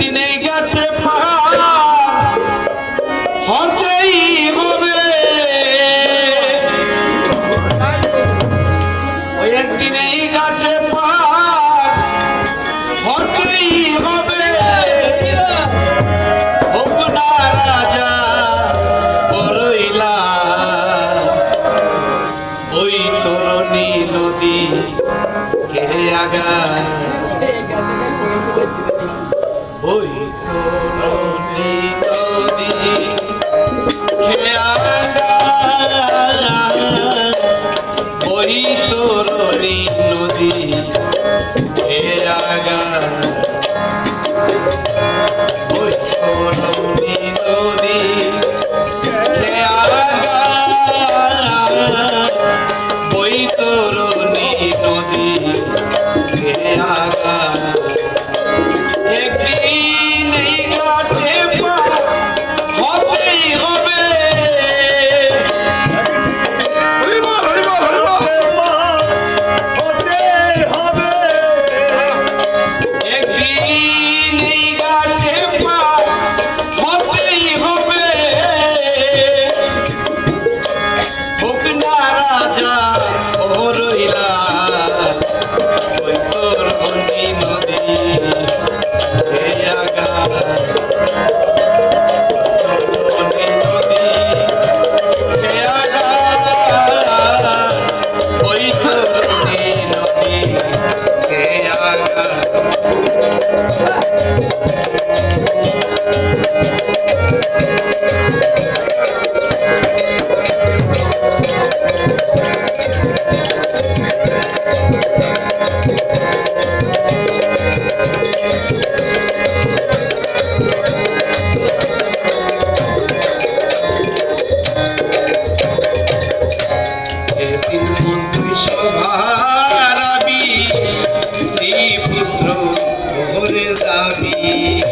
দিনে গেছে হতেই হবে। ওই একদিনেই গেছে হতেই হবে। রাজা বড়ইলা ওই তরণী নদী কে Oi!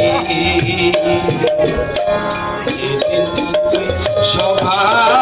সেদিন সভা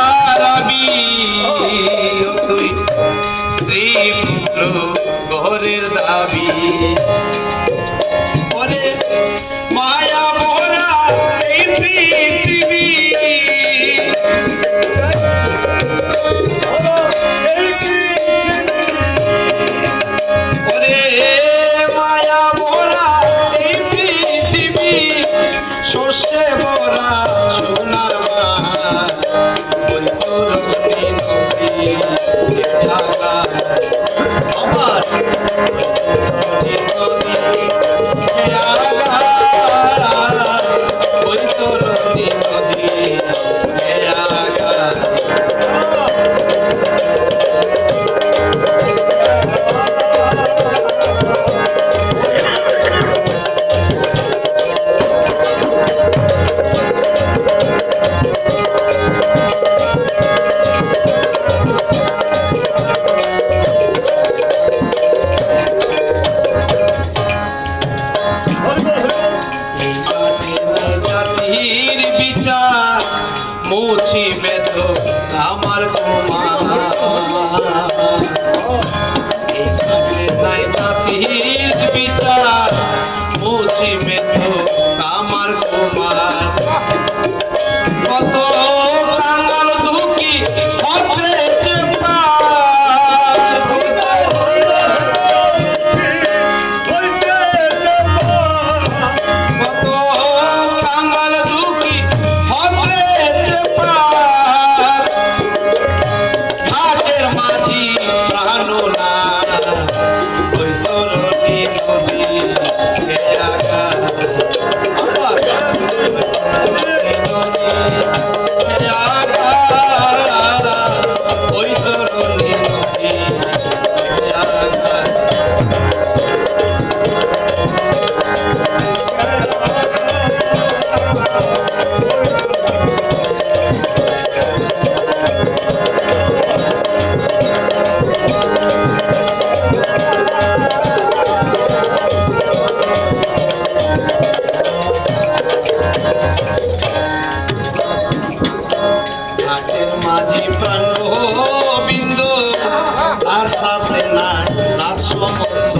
সাথে নাই তার সম্বন্ধ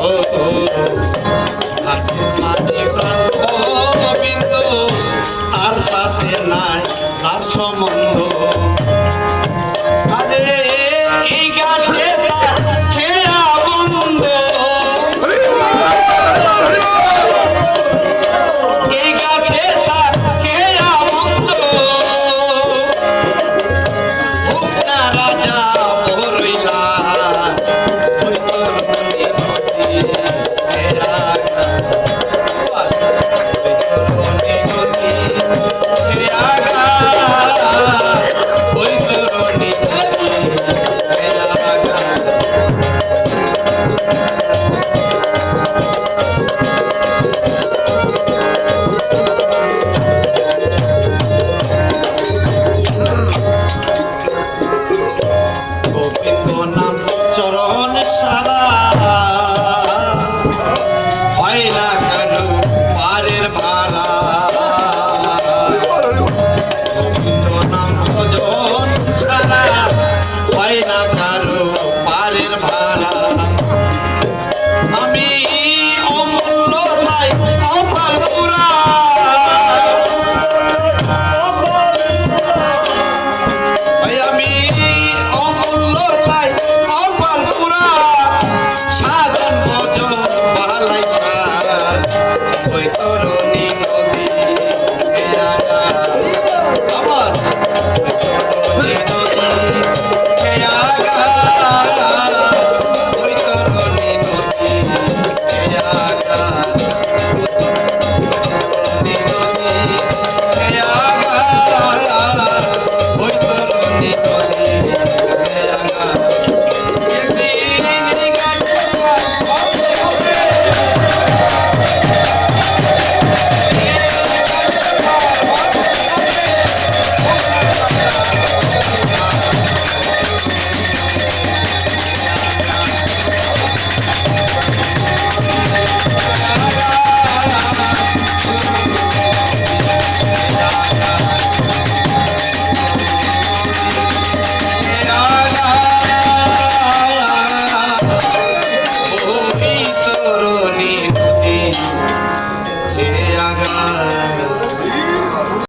ও মাঝে গোবিন্দ তার সাথে নাই তার সম্বন্ধ আরে এই গাছে राजा